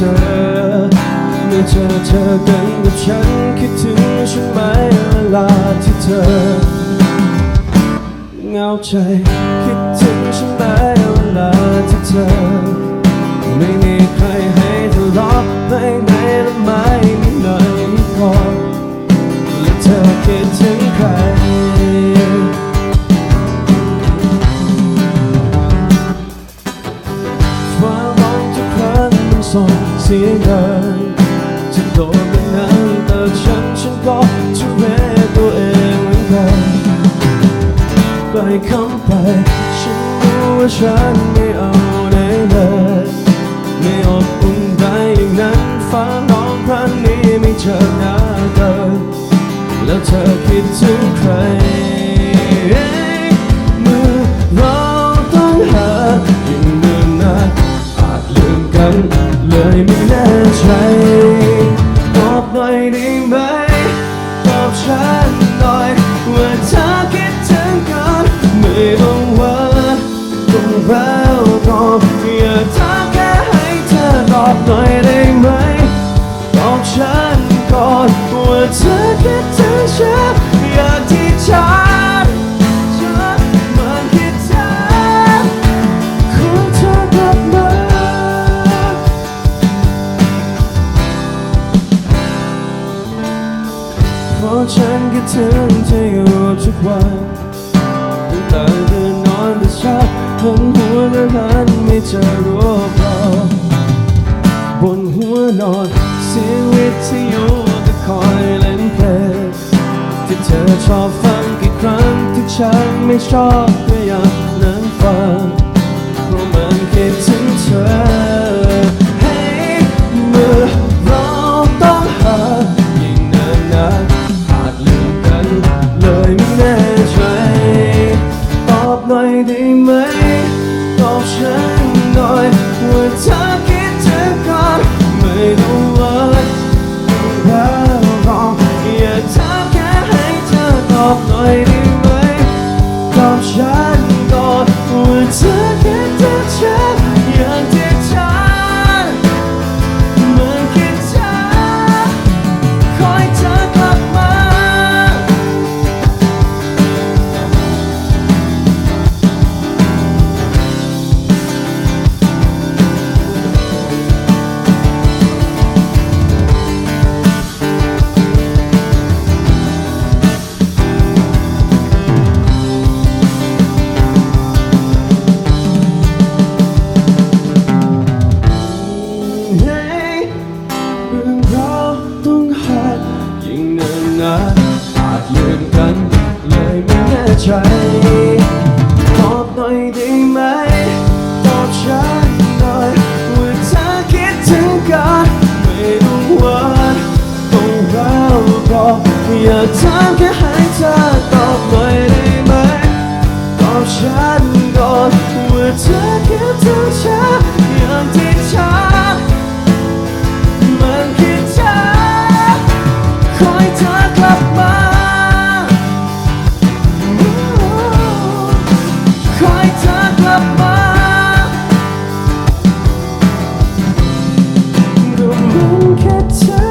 อเธอเจอเกันกับฉันคิดถึงฉันไหมเวลาที่เธอเหงาใจคิดถึงฉันไหมเวลาที่เธอ ไม่มีใครให้ทะเลาะไม่ไหนและไม่มีหนพอและเธอคิดถึงใครฟ้าร้องทุกครั้งมันส่ง สียงดังจะโดนเป็นน้ำแต่ฉันฉันก็จะเวตัวเองเหมือนกันปล่อยคำไป ฉันรู้ว่าฉันไม่เอาไหนเลยไม่อบอุ่นได้อย่างนั้นฟ้าร้องครั้งนี้ไม่เจอหน้ากันแล้วเธอคิดถึงใคร เธอคิดถึงฉันอย่างที่ฉันฉันมันคิดถึงขอเธอกลับมาเพราะฉันคิดถึงเธออยู่ทุกวันตั้งแต่เดินนอนแต่เช้าหันหัวและหันไม่เจอรูปเราบนหัวนอนเสียงวิทยุก็คอยู่ เธอชอบฟังกี่ครั้งที่ฉันไม่ชอบก็อยากนั้นฟังเพราะมันคิดถึงเธอให้เมื่อเราต้องหายิ่งนานนานอาจลืมกันเลยไม่แน่ใจตอบหน่อยได้ไหมตอบฉันหน่อยว่าเธอคิดถึงกันไม่ต้อง ต อาจลืมกันเลยไม่แน่ใจ can't turn